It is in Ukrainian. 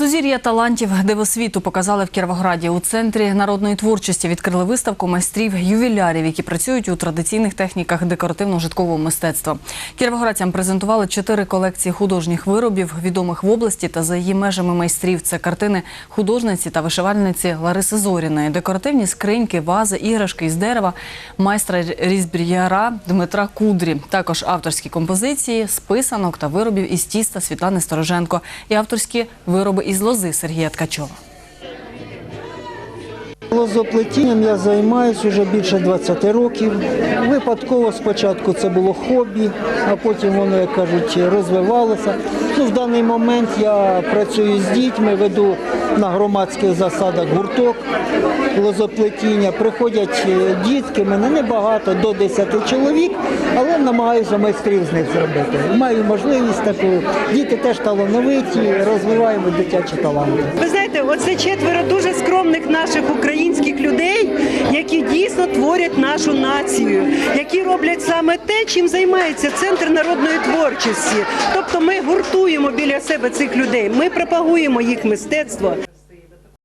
Сузір'я талантів дивосвіту показали в Кіровограді. У центрі народної творчості відкрили виставку майстрів ювілярів, які працюють у традиційних техніках декоративно-житкового мистецтва. Кіровоградцям презентували чотири колекції художніх виробів, відомих в області та за її межами майстрів. Це картини художниці та вишивальниці Лариси Зоріної, декоративні скриньки, вази, іграшки із дерева, майстра різбріяра Дмитра Кудрі. Також авторські композиції, списанок та виробів із тіста Світлани Стороженко і авторські вироби із лози Сергія Ткачова. Лозоплетінням я займаюся вже більше 20 років. Випадково спочатку це було хобі, а потім воно, як кажуть, розвивалося. Ну, в даний момент я працюю з дітьми, веду на громадських засадах гурток лозоплетіння. Приходять е, дітки, мене небагато, до 10 чоловік, але намагаюся майстрів з них зробити. Маю можливість таку. Діти теж талановиті, розвиваємо дитячі таланти. Ви знаєте, оце четверо дуже скромних наших які дійсно творять нашу націю, які роблять саме те, чим займається центр народної творчості. Тобто ми гуртуємо біля себе цих людей, ми пропагуємо їх мистецтво.